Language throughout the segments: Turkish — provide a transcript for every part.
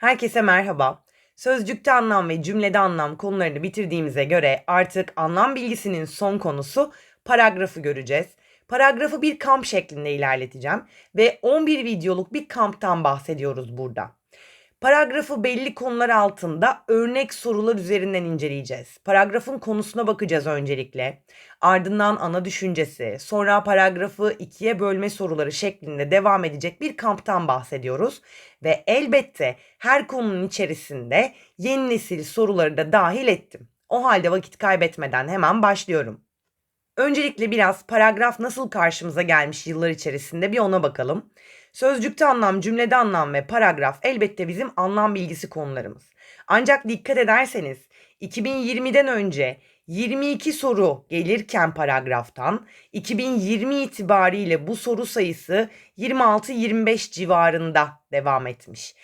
Herkese merhaba. Sözcükte anlam ve cümlede anlam konularını bitirdiğimize göre artık anlam bilgisinin son konusu paragrafı göreceğiz. Paragrafı bir kamp şeklinde ilerleteceğim ve 11 videoluk bir kamptan bahsediyoruz burada. Paragrafı belli konular altında örnek sorular üzerinden inceleyeceğiz. Paragrafın konusuna bakacağız öncelikle. Ardından ana düşüncesi, sonra paragrafı ikiye bölme soruları şeklinde devam edecek bir kamptan bahsediyoruz. Ve elbette her konunun içerisinde yeni nesil soruları da dahil ettim. O halde vakit kaybetmeden hemen başlıyorum. Öncelikle biraz paragraf nasıl karşımıza gelmiş yıllar içerisinde bir ona bakalım. Sözcükte anlam, cümlede anlam ve paragraf elbette bizim anlam bilgisi konularımız. Ancak dikkat ederseniz 2020'den önce 22 soru gelirken paragraftan 2020 itibariyle bu soru sayısı 26-25 civarında devam etmiş.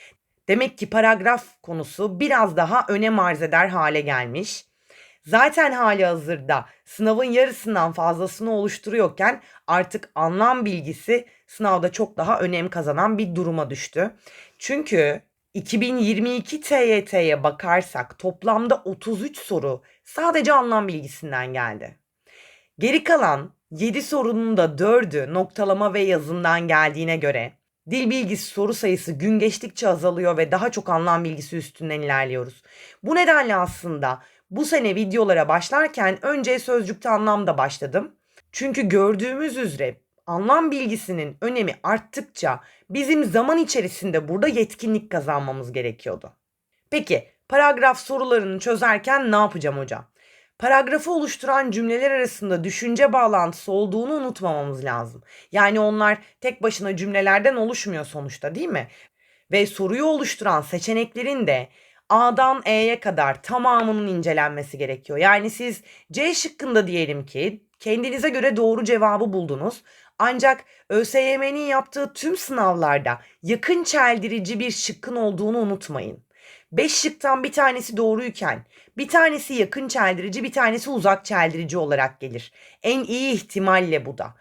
Demek ki paragraf konusu biraz daha önem arz eder hale gelmiş. Zaten hali hazırda sınavın yarısından fazlasını oluşturuyorken artık anlam bilgisi sınavda çok daha önem kazanan bir duruma düştü. Çünkü 2022 TYT'ye bakarsak toplamda 33 soru sadece anlam bilgisinden geldi. Geri kalan 7 sorunun da 4'ü noktalama ve yazımdan geldiğine göre dil bilgisi soru sayısı gün geçtikçe azalıyor ve daha çok anlam bilgisi üstünden ilerliyoruz. Bu nedenle aslında bu sene videolara başlarken önce sözcükte anlamda başladım. Çünkü gördüğümüz üzere anlam bilgisinin önemi arttıkça bizim zaman içerisinde burada yetkinlik kazanmamız gerekiyordu. Peki paragraf sorularını çözerken ne yapacağım hocam? Paragrafı oluşturan cümleler arasında düşünce bağlantısı olduğunu unutmamamız lazım. Yani onlar tek başına cümlelerden oluşmuyor sonuçta değil mi? Ve soruyu oluşturan seçeneklerin de A'dan E'ye kadar tamamının incelenmesi gerekiyor. Yani siz C şıkkında diyelim ki kendinize göre doğru cevabı buldunuz. Ancak ÖSYM'nin yaptığı tüm sınavlarda yakın çeldirici bir şıkkın olduğunu unutmayın. 5 şıktan bir tanesi doğruyken bir tanesi yakın çeldirici bir tanesi uzak çeldirici olarak gelir. En iyi ihtimalle bu da.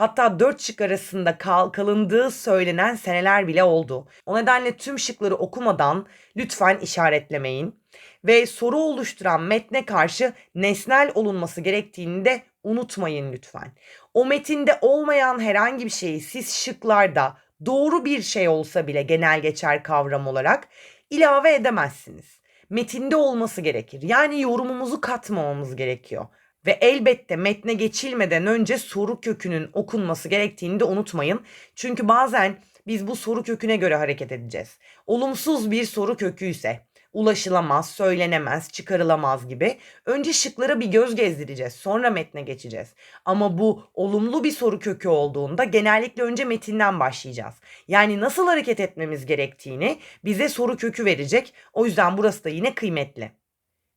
Hatta dört şık arasında kal kalındığı söylenen seneler bile oldu. O nedenle tüm şıkları okumadan lütfen işaretlemeyin. Ve soru oluşturan metne karşı nesnel olunması gerektiğini de unutmayın lütfen. O metinde olmayan herhangi bir şeyi siz şıklarda doğru bir şey olsa bile genel geçer kavram olarak ilave edemezsiniz. Metinde olması gerekir. Yani yorumumuzu katmamamız gerekiyor. Ve elbette metne geçilmeden önce soru kökünün okunması gerektiğini de unutmayın. Çünkü bazen biz bu soru köküne göre hareket edeceğiz. Olumsuz bir soru kökü ise ulaşılamaz, söylenemez, çıkarılamaz gibi önce şıklara bir göz gezdireceğiz. Sonra metne geçeceğiz. Ama bu olumlu bir soru kökü olduğunda genellikle önce metinden başlayacağız. Yani nasıl hareket etmemiz gerektiğini bize soru kökü verecek. O yüzden burası da yine kıymetli.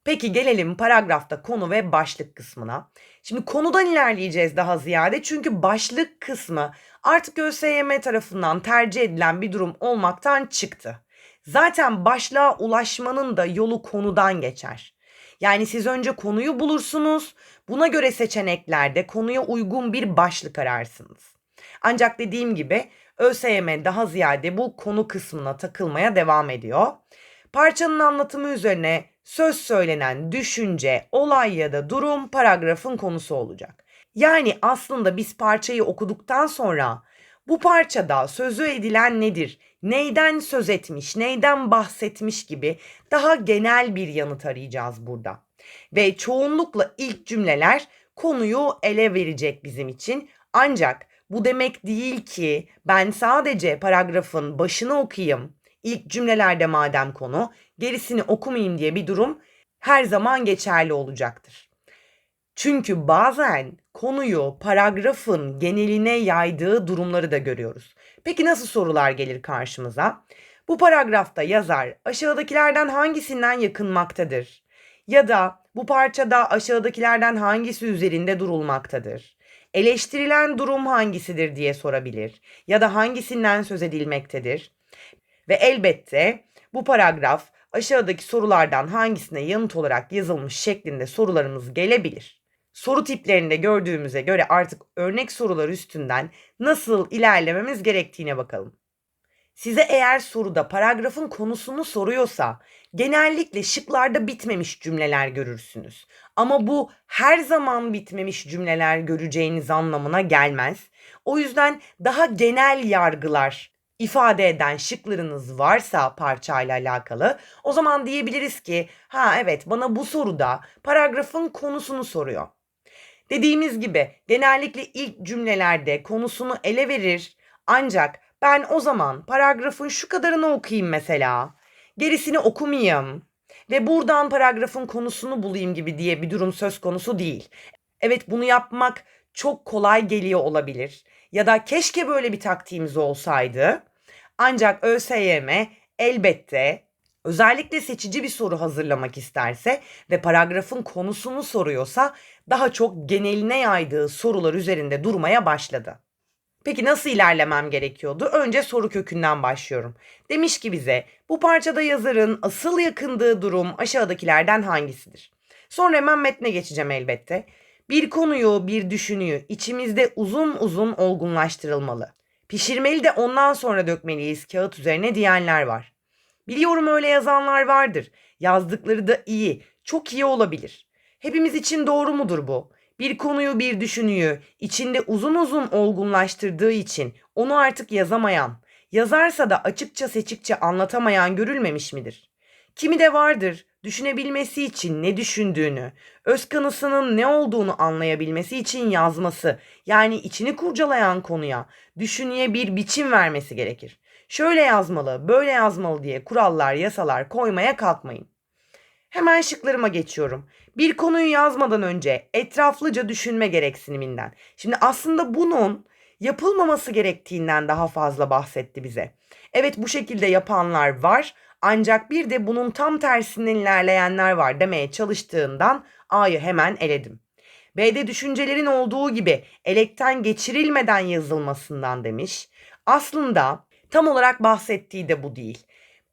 Peki gelelim paragrafta konu ve başlık kısmına. Şimdi konudan ilerleyeceğiz daha ziyade çünkü başlık kısmı artık ÖSYM tarafından tercih edilen bir durum olmaktan çıktı. Zaten başlığa ulaşmanın da yolu konudan geçer. Yani siz önce konuyu bulursunuz, buna göre seçeneklerde konuya uygun bir başlık ararsınız. Ancak dediğim gibi ÖSYM daha ziyade bu konu kısmına takılmaya devam ediyor. Parçanın anlatımı üzerine söz söylenen düşünce, olay ya da durum paragrafın konusu olacak. Yani aslında biz parçayı okuduktan sonra bu parçada sözü edilen nedir, neyden söz etmiş, neyden bahsetmiş gibi daha genel bir yanıt arayacağız burada. Ve çoğunlukla ilk cümleler konuyu ele verecek bizim için. Ancak bu demek değil ki ben sadece paragrafın başını okuyayım, ilk cümlelerde madem konu, gerisini okumayayım diye bir durum her zaman geçerli olacaktır. Çünkü bazen konuyu paragrafın geneline yaydığı durumları da görüyoruz. Peki nasıl sorular gelir karşımıza? Bu paragrafta yazar aşağıdakilerden hangisinden yakınmaktadır? Ya da bu parçada aşağıdakilerden hangisi üzerinde durulmaktadır? Eleştirilen durum hangisidir diye sorabilir ya da hangisinden söz edilmektedir? Ve elbette bu paragraf aşağıdaki sorulardan hangisine yanıt olarak yazılmış şeklinde sorularımız gelebilir. Soru tiplerinde gördüğümüze göre artık örnek sorular üstünden nasıl ilerlememiz gerektiğine bakalım. Size eğer soruda paragrafın konusunu soruyorsa genellikle şıklarda bitmemiş cümleler görürsünüz. Ama bu her zaman bitmemiş cümleler göreceğiniz anlamına gelmez. O yüzden daha genel yargılar ifade eden şıklarınız varsa parçayla alakalı o zaman diyebiliriz ki ha evet bana bu soruda paragrafın konusunu soruyor. Dediğimiz gibi genellikle ilk cümlelerde konusunu ele verir ancak ben o zaman paragrafın şu kadarını okuyayım mesela. Gerisini okumayayım ve buradan paragrafın konusunu bulayım gibi diye bir durum söz konusu değil. Evet bunu yapmak çok kolay geliyor olabilir. Ya da keşke böyle bir taktiğimiz olsaydı. Ancak ÖSYM elbette özellikle seçici bir soru hazırlamak isterse ve paragrafın konusunu soruyorsa daha çok geneline yaydığı sorular üzerinde durmaya başladı. Peki nasıl ilerlemem gerekiyordu? Önce soru kökünden başlıyorum. Demiş ki bize bu parçada yazarın asıl yakındığı durum aşağıdakilerden hangisidir? Sonra hemen metne geçeceğim elbette. Bir konuyu, bir düşünüyü içimizde uzun uzun olgunlaştırılmalı. Pişirmeli de ondan sonra dökmeliyiz kağıt üzerine diyenler var. Biliyorum öyle yazanlar vardır. Yazdıkları da iyi, çok iyi olabilir. Hepimiz için doğru mudur bu? Bir konuyu bir düşünüyü içinde uzun uzun olgunlaştırdığı için onu artık yazamayan, yazarsa da açıkça seçikçe anlatamayan görülmemiş midir? Kimi de vardır düşünebilmesi için ne düşündüğünü, öz kanısının ne olduğunu anlayabilmesi için yazması, yani içini kurcalayan konuya, düşünüye bir biçim vermesi gerekir. Şöyle yazmalı, böyle yazmalı diye kurallar, yasalar koymaya kalkmayın. Hemen şıklarıma geçiyorum. Bir konuyu yazmadan önce etraflıca düşünme gereksiniminden. Şimdi aslında bunun yapılmaması gerektiğinden daha fazla bahsetti bize. Evet bu şekilde yapanlar var ancak bir de bunun tam tersinden ilerleyenler var demeye çalıştığından A'yı hemen eledim. B'de düşüncelerin olduğu gibi elekten geçirilmeden yazılmasından demiş. Aslında tam olarak bahsettiği de bu değil.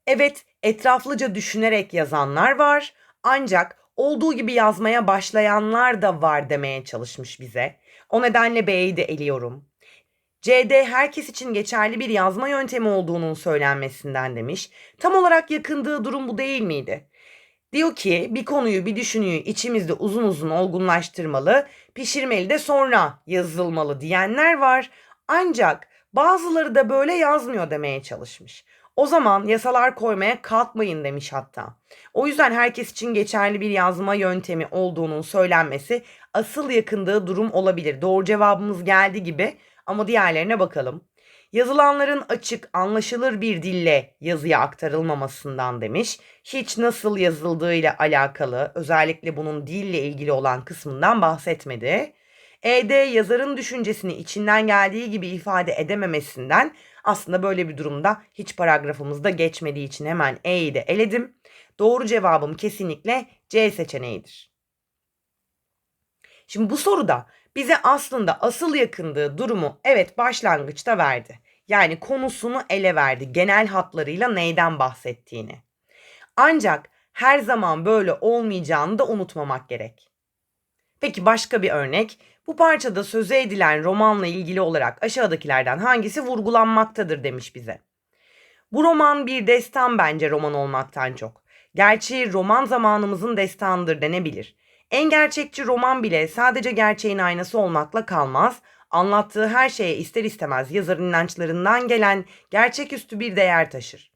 Evet etraflıca düşünerek yazanlar var ancak olduğu gibi yazmaya başlayanlar da var demeye çalışmış bize. O nedenle B'yi de eliyorum. C'de herkes için geçerli bir yazma yöntemi olduğunun söylenmesinden demiş. Tam olarak yakındığı durum bu değil miydi? Diyor ki bir konuyu bir düşünüyü içimizde uzun uzun olgunlaştırmalı, pişirmeli de sonra yazılmalı diyenler var. Ancak bazıları da böyle yazmıyor demeye çalışmış. O zaman yasalar koymaya kalkmayın demiş hatta. O yüzden herkes için geçerli bir yazma yöntemi olduğunun söylenmesi asıl yakındığı durum olabilir. Doğru cevabımız geldi gibi ama diğerlerine bakalım. Yazılanların açık, anlaşılır bir dille yazıya aktarılmamasından demiş. Hiç nasıl yazıldığıyla alakalı, özellikle bunun dille ilgili olan kısmından bahsetmedi. E'de yazarın düşüncesini içinden geldiği gibi ifade edememesinden aslında böyle bir durumda hiç paragrafımızda geçmediği için hemen E'yi de eledim. Doğru cevabım kesinlikle C seçeneğidir. Şimdi bu soruda bize aslında asıl yakındığı durumu evet başlangıçta verdi. Yani konusunu ele verdi. Genel hatlarıyla neyden bahsettiğini. Ancak her zaman böyle olmayacağını da unutmamak gerek. Peki başka bir örnek. Bu parçada sözü edilen romanla ilgili olarak aşağıdakilerden hangisi vurgulanmaktadır demiş bize. Bu roman bir destan bence roman olmaktan çok. Gerçi roman zamanımızın destanıdır denebilir. En gerçekçi roman bile sadece gerçeğin aynası olmakla kalmaz. Anlattığı her şeye ister istemez yazarın inançlarından gelen gerçeküstü bir değer taşır.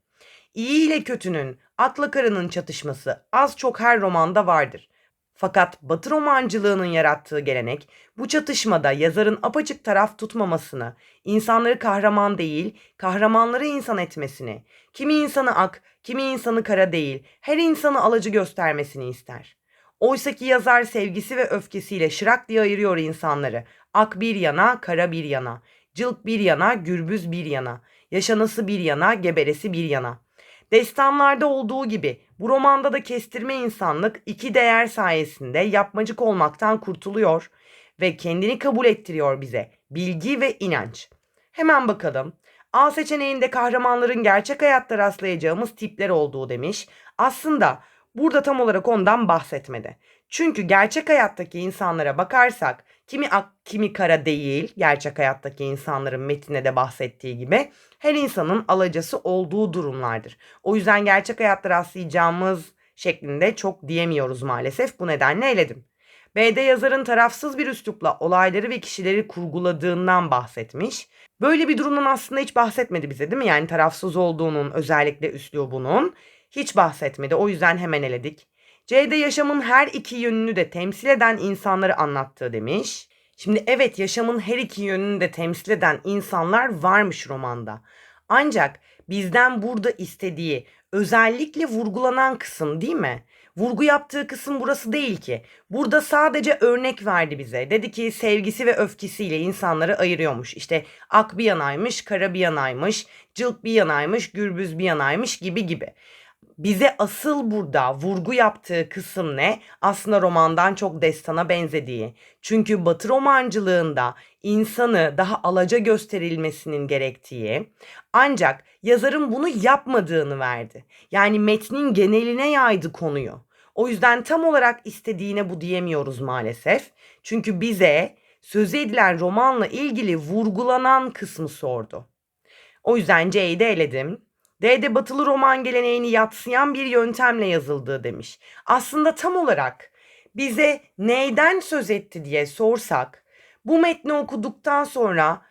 İyi ile kötünün, akla karının çatışması az çok her romanda vardır. Fakat Batı romancılığının yarattığı gelenek bu çatışmada yazarın apaçık taraf tutmamasını, insanları kahraman değil, kahramanları insan etmesini, kimi insanı ak, kimi insanı kara değil, her insanı alıcı göstermesini ister. Oysaki yazar sevgisi ve öfkesiyle şırak diye ayırıyor insanları. Ak bir yana, kara bir yana, cılk bir yana, gürbüz bir yana, yaşanası bir yana, geberesi bir yana. Destanlarda olduğu gibi bu romanda da kestirme insanlık iki değer sayesinde yapmacık olmaktan kurtuluyor ve kendini kabul ettiriyor bize. Bilgi ve inanç. Hemen bakalım. A seçeneğinde kahramanların gerçek hayatta rastlayacağımız tipler olduğu demiş. Aslında burada tam olarak ondan bahsetmedi. Çünkü gerçek hayattaki insanlara bakarsak kimi ak kimi kara değil gerçek hayattaki insanların metinde de bahsettiği gibi her insanın alacası olduğu durumlardır. O yüzden gerçek hayatta rastlayacağımız şeklinde çok diyemiyoruz maalesef. Bu nedenle eledim. B'de yazarın tarafsız bir üslupla olayları ve kişileri kurguladığından bahsetmiş. Böyle bir durumdan aslında hiç bahsetmedi bize değil mi? Yani tarafsız olduğunun özellikle üslubunun hiç bahsetmedi. O yüzden hemen eledik. C'de yaşamın her iki yönünü de temsil eden insanları anlattığı demiş. Şimdi evet yaşamın her iki yönünü de temsil eden insanlar varmış romanda. Ancak bizden burada istediği özellikle vurgulanan kısım değil mi? Vurgu yaptığı kısım burası değil ki. Burada sadece örnek verdi bize. Dedi ki sevgisi ve öfkesiyle insanları ayırıyormuş. İşte ak bir yanaymış, kara bir yanaymış, cılk bir yanaymış, gürbüz bir yanaymış gibi gibi bize asıl burada vurgu yaptığı kısım ne? Aslında romandan çok destana benzediği. Çünkü Batı romancılığında insanı daha alaca gösterilmesinin gerektiği ancak yazarın bunu yapmadığını verdi. Yani metnin geneline yaydı konuyu. O yüzden tam olarak istediğine bu diyemiyoruz maalesef. Çünkü bize söz edilen romanla ilgili vurgulanan kısmı sordu. O yüzden C'yi de eledim. D'de batılı roman geleneğini yatsıyan bir yöntemle yazıldığı demiş. Aslında tam olarak bize neyden söz etti diye sorsak bu metni okuduktan sonra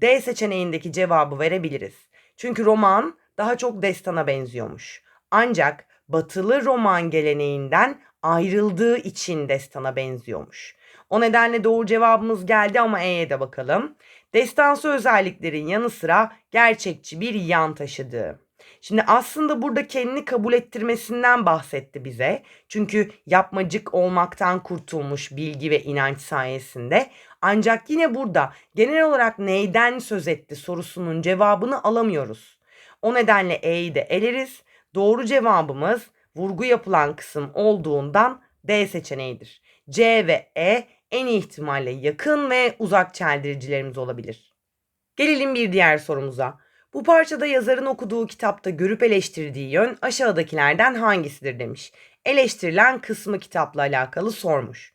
D seçeneğindeki cevabı verebiliriz. Çünkü roman daha çok destana benziyormuş. Ancak batılı roman geleneğinden ayrıldığı için destana benziyormuş. O nedenle doğru cevabımız geldi ama E'ye de bakalım. Destansı özelliklerin yanı sıra gerçekçi bir yan taşıdığı. Şimdi aslında burada kendini kabul ettirmesinden bahsetti bize. Çünkü yapmacık olmaktan kurtulmuş bilgi ve inanç sayesinde. Ancak yine burada genel olarak neyden söz etti sorusunun cevabını alamıyoruz. O nedenle E'yi de eleriz. Doğru cevabımız vurgu yapılan kısım olduğundan D seçeneğidir. C ve E en ihtimalle yakın ve uzak çeldiricilerimiz olabilir. Gelelim bir diğer sorumuza. Bu parçada yazarın okuduğu kitapta görüp eleştirdiği yön aşağıdakilerden hangisidir demiş. Eleştirilen kısmı kitapla alakalı sormuş.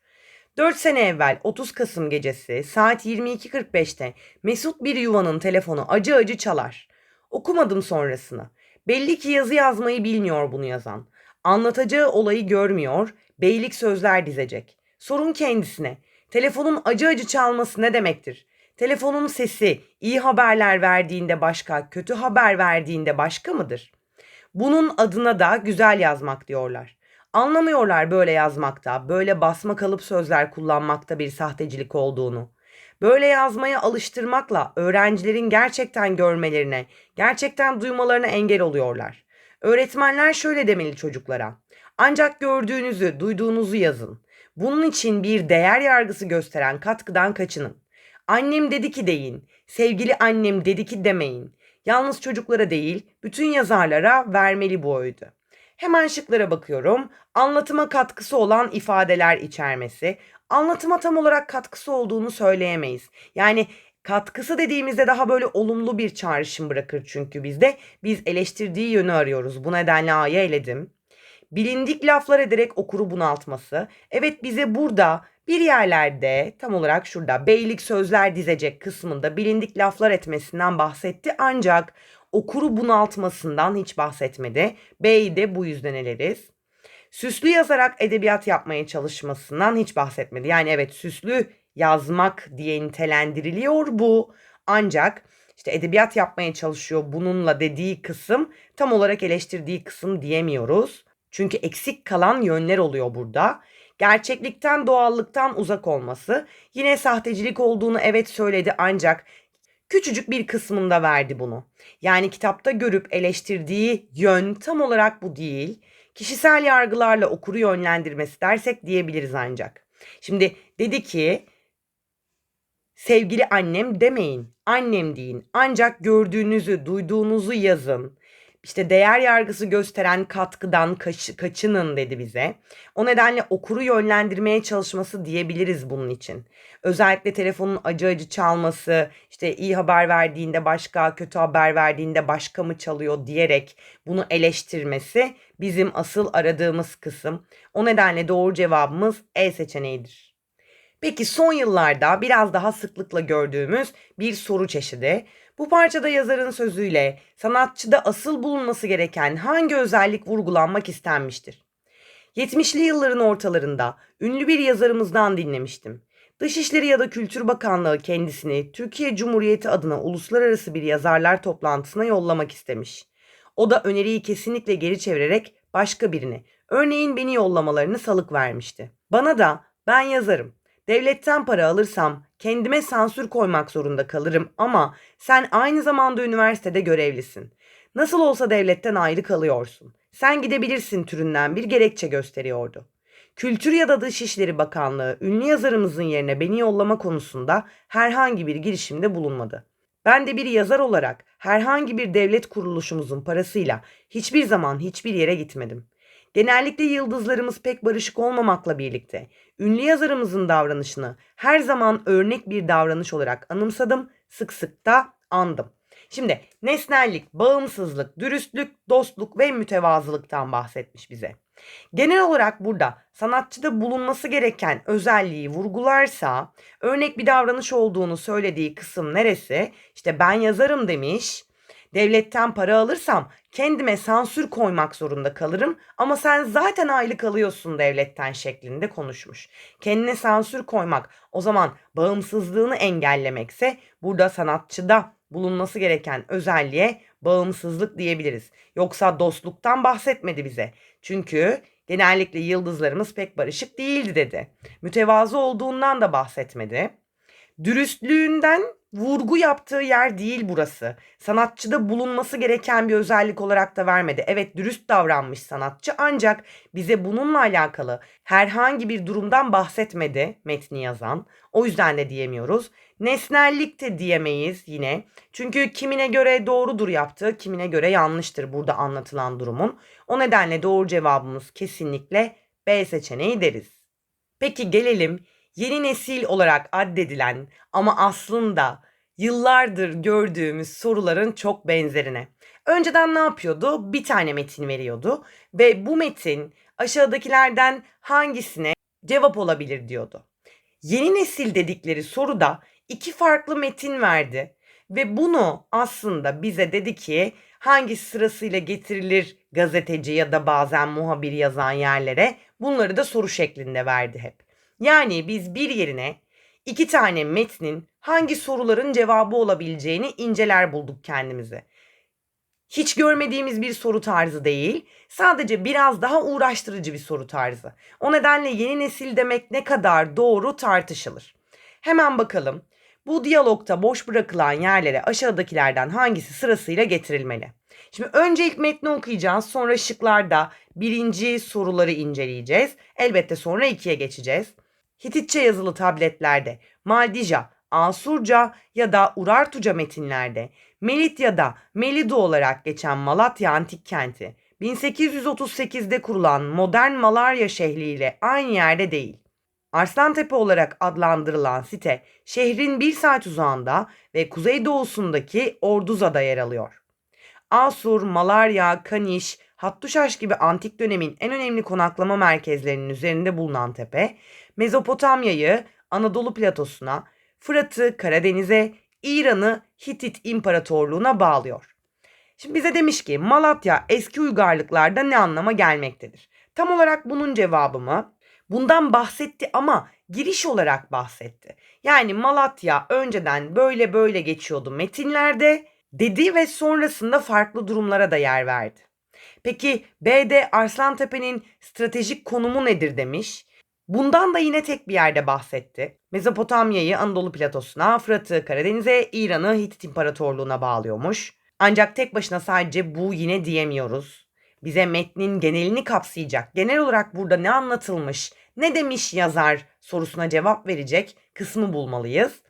4 sene evvel 30 Kasım gecesi saat 22.45'te Mesut bir yuvanın telefonu acı acı çalar. Okumadım sonrasını. Belli ki yazı yazmayı bilmiyor bunu yazan. Anlatacağı olayı görmüyor, beylik sözler dizecek. Sorun kendisine. Telefonun acı acı çalması ne demektir? Telefonun sesi iyi haberler verdiğinde başka, kötü haber verdiğinde başka mıdır? Bunun adına da güzel yazmak diyorlar. Anlamıyorlar böyle yazmakta, böyle basma kalıp sözler kullanmakta bir sahtecilik olduğunu. Böyle yazmaya alıştırmakla öğrencilerin gerçekten görmelerine, gerçekten duymalarına engel oluyorlar. Öğretmenler şöyle demeli çocuklara. Ancak gördüğünüzü, duyduğunuzu yazın. Bunun için bir değer yargısı gösteren katkıdan kaçının. Annem dedi ki deyin. Sevgili annem dedi ki demeyin. Yalnız çocuklara değil, bütün yazarlara vermeli bu oydu. Hemen şıklara bakıyorum. Anlatıma katkısı olan ifadeler içermesi. Anlatıma tam olarak katkısı olduğunu söyleyemeyiz. Yani katkısı dediğimizde daha böyle olumlu bir çağrışım bırakır çünkü bizde. Biz eleştirdiği yönü arıyoruz. Bu nedenle A'yı eledim. Bilindik laflar ederek okuru bunaltması. Evet bize burada bir yerlerde tam olarak şurada beylik sözler dizecek kısmında bilindik laflar etmesinden bahsetti ancak okuru bunaltmasından hiç bahsetmedi. B'yi de bu yüzden eleriz. Süslü yazarak edebiyat yapmaya çalışmasından hiç bahsetmedi. Yani evet süslü yazmak diye nitelendiriliyor bu. Ancak işte edebiyat yapmaya çalışıyor bununla dediği kısım tam olarak eleştirdiği kısım diyemiyoruz. Çünkü eksik kalan yönler oluyor burada. Gerçeklikten, doğallıktan uzak olması. Yine sahtecilik olduğunu evet söyledi ancak küçücük bir kısmında verdi bunu. Yani kitapta görüp eleştirdiği yön tam olarak bu değil. Kişisel yargılarla okuru yönlendirmesi dersek diyebiliriz ancak. Şimdi dedi ki sevgili annem demeyin, annem deyin. Ancak gördüğünüzü, duyduğunuzu yazın işte değer yargısı gösteren katkıdan kaç, kaçının dedi bize. O nedenle okuru yönlendirmeye çalışması diyebiliriz bunun için. Özellikle telefonun acı acı çalması, işte iyi haber verdiğinde başka, kötü haber verdiğinde başka mı çalıyor diyerek bunu eleştirmesi bizim asıl aradığımız kısım. O nedenle doğru cevabımız E seçeneğidir. Peki son yıllarda biraz daha sıklıkla gördüğümüz bir soru çeşidi. Bu parçada yazarın sözüyle sanatçıda asıl bulunması gereken hangi özellik vurgulanmak istenmiştir? 70'li yılların ortalarında ünlü bir yazarımızdan dinlemiştim. Dışişleri ya da Kültür Bakanlığı kendisini Türkiye Cumhuriyeti adına uluslararası bir yazarlar toplantısına yollamak istemiş. O da öneriyi kesinlikle geri çevirerek başka birini, örneğin beni yollamalarını salık vermişti. Bana da ben yazarım. Devletten para alırsam kendime sansür koymak zorunda kalırım ama sen aynı zamanda üniversitede görevlisin. Nasıl olsa devletten ayrı kalıyorsun. Sen gidebilirsin türünden bir gerekçe gösteriyordu. Kültür ya da Dışişleri Bakanlığı ünlü yazarımızın yerine beni yollama konusunda herhangi bir girişimde bulunmadı. Ben de bir yazar olarak herhangi bir devlet kuruluşumuzun parasıyla hiçbir zaman hiçbir yere gitmedim. Genellikle yıldızlarımız pek barışık olmamakla birlikte ünlü yazarımızın davranışını her zaman örnek bir davranış olarak anımsadım, sık sık da andım. Şimdi nesnellik, bağımsızlık, dürüstlük, dostluk ve mütevazılıktan bahsetmiş bize. Genel olarak burada sanatçıda bulunması gereken özelliği vurgularsa örnek bir davranış olduğunu söylediği kısım neresi? İşte ben yazarım demiş. Devletten para alırsam kendime sansür koymak zorunda kalırım ama sen zaten aylık alıyorsun devletten şeklinde konuşmuş. Kendine sansür koymak o zaman bağımsızlığını engellemekse burada sanatçıda bulunması gereken özelliğe bağımsızlık diyebiliriz. Yoksa dostluktan bahsetmedi bize. Çünkü genellikle yıldızlarımız pek barışık değildi dedi. Mütevazı olduğundan da bahsetmedi. Dürüstlüğünden vurgu yaptığı yer değil burası. Sanatçıda bulunması gereken bir özellik olarak da vermedi. Evet dürüst davranmış sanatçı ancak bize bununla alakalı herhangi bir durumdan bahsetmedi metni yazan. O yüzden de diyemiyoruz. Nesnellik de diyemeyiz yine. Çünkü kimine göre doğrudur yaptığı, kimine göre yanlıştır burada anlatılan durumun. O nedenle doğru cevabımız kesinlikle B seçeneği deriz. Peki gelelim yeni nesil olarak addedilen ama aslında yıllardır gördüğümüz soruların çok benzerine. Önceden ne yapıyordu? Bir tane metin veriyordu ve bu metin aşağıdakilerden hangisine cevap olabilir diyordu. Yeni nesil dedikleri soruda iki farklı metin verdi ve bunu aslında bize dedi ki hangi sırasıyla getirilir gazeteci ya da bazen muhabir yazan yerlere bunları da soru şeklinde verdi hep. Yani biz bir yerine iki tane metnin hangi soruların cevabı olabileceğini inceler bulduk kendimize. Hiç görmediğimiz bir soru tarzı değil, sadece biraz daha uğraştırıcı bir soru tarzı. O nedenle yeni nesil demek ne kadar doğru tartışılır. Hemen bakalım. Bu diyalogta boş bırakılan yerlere aşağıdakilerden hangisi sırasıyla getirilmeli? Şimdi önce ilk metni okuyacağız. Sonra şıklarda birinci soruları inceleyeceğiz. Elbette sonra ikiye geçeceğiz. Hititçe yazılı tabletlerde, Maldija, Asurca ya da Urartuca metinlerde, Melit ya da Melido olarak geçen Malatya antik kenti, 1838'de kurulan modern Malarya şehriyle aynı yerde değil. Arslantepe olarak adlandırılan site şehrin bir saat uzağında ve kuzeydoğusundaki Orduza'da yer alıyor. Asur, Malarya, Kaniş, Hattuşaş gibi antik dönemin en önemli konaklama merkezlerinin üzerinde bulunan tepe, Mezopotamya'yı Anadolu platosuna, Fırat'ı Karadeniz'e, İran'ı Hitit İmparatorluğu'na bağlıyor. Şimdi bize demiş ki Malatya eski uygarlıklarda ne anlama gelmektedir? Tam olarak bunun cevabı mı? Bundan bahsetti ama giriş olarak bahsetti. Yani Malatya önceden böyle böyle geçiyordu metinlerde dedi ve sonrasında farklı durumlara da yer verdi. Peki B'de Arslantepe'nin stratejik konumu nedir demiş. Bundan da yine tek bir yerde bahsetti. Mezopotamya'yı Anadolu platosuna, Fırat'ı Karadeniz'e, İran'ı Hitit İmparatorluğu'na bağlıyormuş. Ancak tek başına sadece bu yine diyemiyoruz. Bize metnin genelini kapsayacak, genel olarak burada ne anlatılmış, ne demiş yazar sorusuna cevap verecek kısmı bulmalıyız.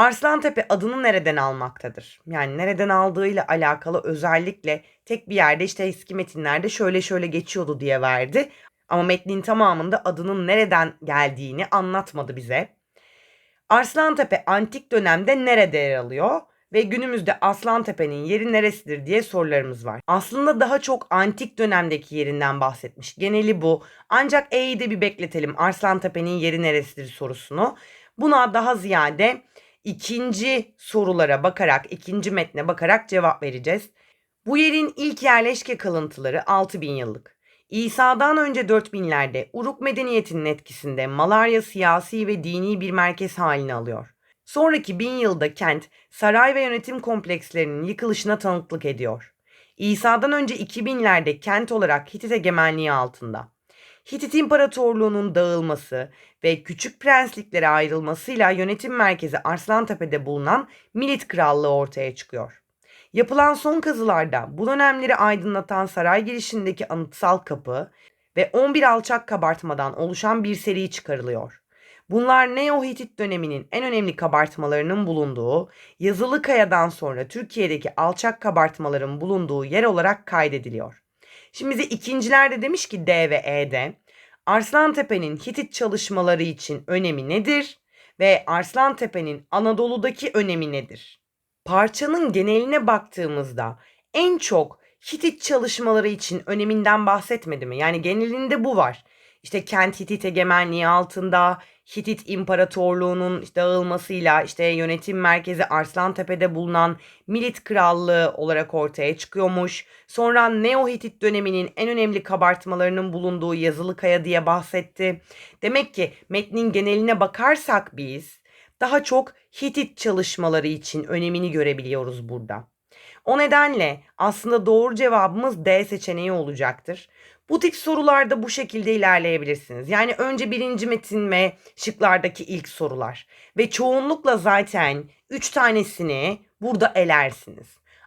Arslantepe adını nereden almaktadır? Yani nereden aldığıyla alakalı özellikle tek bir yerde işte eski metinlerde şöyle şöyle geçiyordu diye verdi. Ama metnin tamamında adının nereden geldiğini anlatmadı bize. Arslantepe antik dönemde nerede yer alıyor? Ve günümüzde Aslantepe'nin yeri neresidir diye sorularımız var. Aslında daha çok antik dönemdeki yerinden bahsetmiş. Geneli bu. Ancak E'yi de bir bekletelim. Arslantepe'nin yeri neresidir sorusunu. Buna daha ziyade ikinci sorulara bakarak, ikinci metne bakarak cevap vereceğiz. Bu yerin ilk yerleşke kalıntıları 6000 yıllık. İsa'dan önce 4000'lerde Uruk medeniyetinin etkisinde Malarya siyasi ve dini bir merkez halini alıyor. Sonraki bin yılda kent saray ve yönetim komplekslerinin yıkılışına tanıklık ediyor. İsa'dan önce 2000'lerde kent olarak Hitit egemenliği altında. Hitit İmparatorluğu'nun dağılması ve küçük prensliklere ayrılmasıyla yönetim merkezi Arslantepe'de bulunan Milit Krallığı ortaya çıkıyor. Yapılan son kazılarda bu dönemleri aydınlatan saray girişindeki anıtsal kapı ve 11 alçak kabartmadan oluşan bir seri çıkarılıyor. Bunlar Neo-Hitit döneminin en önemli kabartmalarının bulunduğu, Yazılı Kaya'dan sonra Türkiye'deki alçak kabartmaların bulunduğu yer olarak kaydediliyor. Şimdi bize ikinciler de demiş ki D ve E'de Arslantepe'nin Hitit çalışmaları için önemi nedir ve Arslantepe'nin Anadolu'daki önemi nedir? Parçanın geneline baktığımızda en çok Hitit çalışmaları için öneminden bahsetmedi mi? Yani genelinde bu var. İşte kent Hitit egemenliği altında Hitit İmparatorluğu'nun dağılmasıyla işte yönetim merkezi Arslantepe'de bulunan Milit Krallığı olarak ortaya çıkıyormuş. Sonra Neo-Hitit döneminin en önemli kabartmalarının bulunduğu Yazılı Kaya diye bahsetti. Demek ki metnin geneline bakarsak biz daha çok Hitit çalışmaları için önemini görebiliyoruz burada. O nedenle aslında doğru cevabımız D seçeneği olacaktır. Bu tip sorularda bu şekilde ilerleyebilirsiniz. Yani önce birinci metin ve şıklardaki ilk sorular. Ve çoğunlukla zaten 3 tanesini burada elersiniz.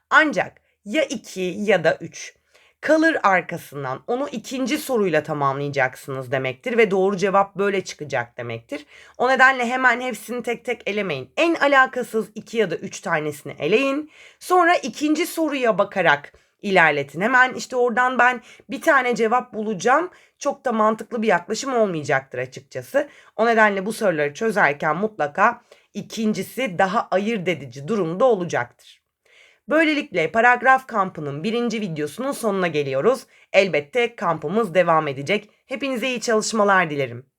Ancak ya 2 ya da 3 kalır arkasından onu ikinci soruyla tamamlayacaksınız demektir ve doğru cevap böyle çıkacak demektir. O nedenle hemen hepsini tek tek elemeyin. En alakasız iki ya da üç tanesini eleyin. Sonra ikinci soruya bakarak ilerletin. Hemen işte oradan ben bir tane cevap bulacağım. Çok da mantıklı bir yaklaşım olmayacaktır açıkçası. O nedenle bu soruları çözerken mutlaka ikincisi daha ayırt edici durumda olacaktır. Böylelikle paragraf kampının birinci videosunun sonuna geliyoruz. Elbette kampımız devam edecek. Hepinize iyi çalışmalar dilerim.